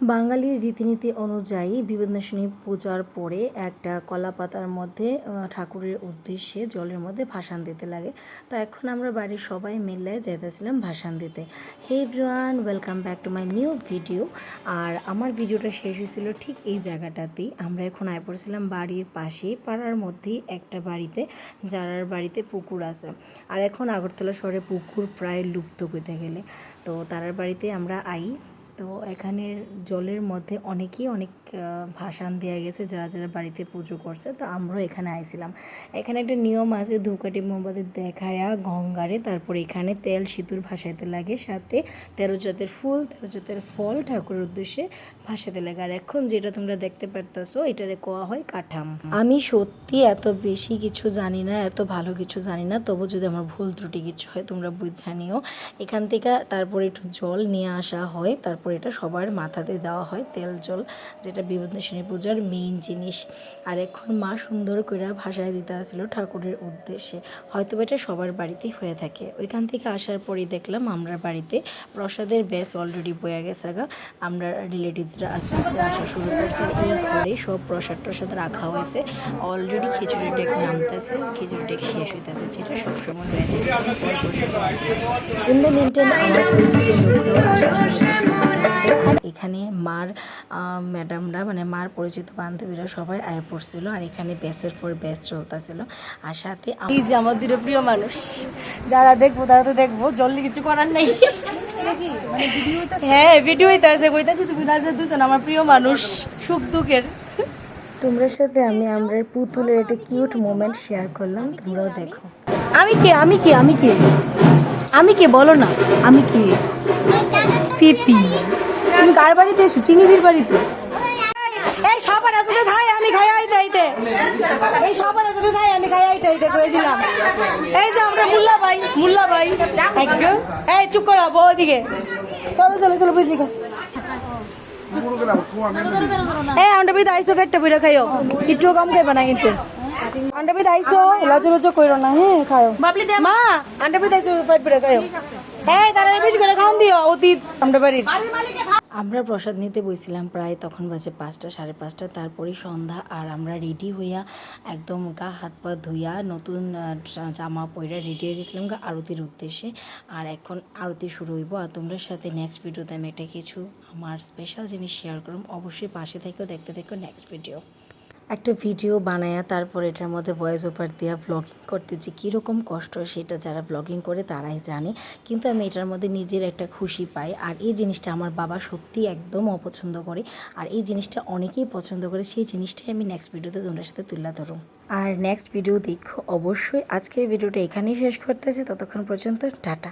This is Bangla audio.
বাঙালির রীতিনীতি অনুযায়ী বিপদনাশিনী পূজার পরে একটা কলা পাতার মধ্যে ঠাকুরের উদ্দেশ্যে জলের মধ্যে ভাসান দিতে লাগে। তো এখন আমরা বাড়ির সবাই মিলে যাইতেছিলাম ভাসান দিতে। Hey everyone welcome back to my new video আর আমার ভিডিওটা শেষ হয়েছিল ঠিক এই জায়গাটাতেই। আমরা এখন আয় পড়েছিলাম বাড়ির পাশেই, পাড়ার মধ্যেই একটা বাড়িতে, যারার বাড়িতে পুকুর আছে। আর এখন আগরতলা শহরে পুকুর প্রায় লুপ্ত করতে গেলে। তো তারার বাড়িতে আমরা আই। তো এখানের জলের মধ্যে অনেকেই অনেক ভাসান দেওয়া গেছে যারা যারা বাড়িতে পুজো করছে। তো আমরাও এখানে আইছিলাম। এখানে একটা নিয়ম আছে, ধূপকাঠি মোমবাতি দেখায়া গঙ্গারে, তারপর এখানে তেল সিঁদুর ভাসাইতে লাগে। সাথে তেরো জাতের ফুল, তেরো জাতের ফল ঠাকুরের উদ্দেশ্যে ভাসাতে লাগে। আর এখন যেটা তোমরা দেখতে পারতেছো, এটারে কোয়া হয় কাঠাম। আমি সত্যি এত বেশি কিছু জানি না, এত ভালো কিছু জানি না, তবু যদি আমার ভুল ত্রুটি কিছু হয়, তোমরা বুঝা নিও এখান থেকে তারপরে একটু জল নিয়ে আসা হয়, তারপর এটা সবার মাথাতে দেওয়া হয় তেল, জল, যেটা বিপদনাশিনী পূজার মেইন জিনিস। আর এখন মা সুন্দর করে ভাষায় দিতে আসলো ঠাকুরের উদ্দেশ্যে। হয়তো এটা সবার বাড়িতেই হয়ে থাকে। ওইখান থেকে আসার পরেই দেখলাম আমরা বাড়িতে প্রসাদের ব্যাস অলরেডি বয়ে গেছে গা। আমরা রিলেটিভসরা আস্তে আস্তে আসা শুরু করছে। এই ঘরে সব প্রসাদ টসাদ রাখা হয়েছে। অলরেডি খিচুড়ি ডেক নামতেছে। খিচুড়ি ডেক শেষ হইতেছে, যেটা সবসময় হয়ে থাকে। ইন দ্য আসা। শুরু আস্তে আর এখানে মার ম্যাডামরা মানে মার পরিচিত বান্ধবীরা সবাই আয় পড়ছিল আর এখানে ব্যাচের পর ব্যাচ চলতেছিল। আর সাথে এই যে আমাদের প্রিয় মানুষ যারা দেখব তারা তো দেখব জলদি কিছু করার নেই। হ্যাঁ ভিডিও হইতাছে কইতাছে তুমি রাজা দুজন আমার প্রিয় মানুষ সুখ দুঃখের। তোমরা সাথে আমি আমরা পুতুলের একটা কিউট মোমেন্ট শেয়ার করলাম তোমরাও দেখো। আমি কে? আমি কে? আমি কে? আমি কে? বলো না। আমি কে? পিপি তুমি কার বাড়িতে এসো চিনিদির বাড়িতে এই সবার এত ধাই আমি খাই আইতে আইতে এই সবার এত ধাই আমি খাই আইতে আইতে কয়ে দিলাম এই যে আমরা মুল্লা ভাই মুল্লা ভাই একদম এই চুপ করো বউ ওদিকে চলো চলো চলো বুঝি গো এই আন্ডা বিদ আইসো ফেটটা বইরা খাইও একটু কম খাইবা না কিন্তু লজো লজো কইরো না হ্যাঁ খাও বাবলি দে। মা খাইও এই তারা বেশি করে খাওন দিও অতীত আমরা বাড়ির। আমরা প্রসাদ নিতে বইছিলাম প্রায় তখন বাজে পাঁচটা সাড়ে পাঁচটা তারপরে সন্ধ্যা আর আমরা রেডি হইয়া একদম গা হাত পা ধুইয়া নতুন জামা পইরা রেডি হয়ে গেছিলাম গা আরতির উদ্দেশ্যে। আর এখন আরতি শুরু হইব আর তোমরা সাথে নেক্সট ভিডিওতে আমি একটা কিছু আমার স্পেশাল জিনিস শেয়ার করুম অবশ্যই পাশে থেকেও দেখতে থেকো নেক্সট ভিডিও একটা ভিডিও বানায়া তারপর এটার মধ্যে ভয়েস ওভার দেওয়া করতে যে কীরকম কষ্ট সেটা যারা ব্লগিং করে তারাই জানে। কিন্তু আমি এটার মধ্যে নিজের একটা খুশি পাই। আর এই জিনিসটা আমার বাবা সত্যি একদম অপছন্দ করে। আর এই জিনিসটা অনেকেই পছন্দ করে, সেই জিনিসটাই আমি নেক্সট ভিডিওতে তোমাদের সাথে তুলে ধরো আর নেক্সট ভিডিও দেখো অবশ্যই। আজকের ভিডিওটা এখানেই শেষ করতেছি। ততক্ষণ পর্যন্ত টাটা।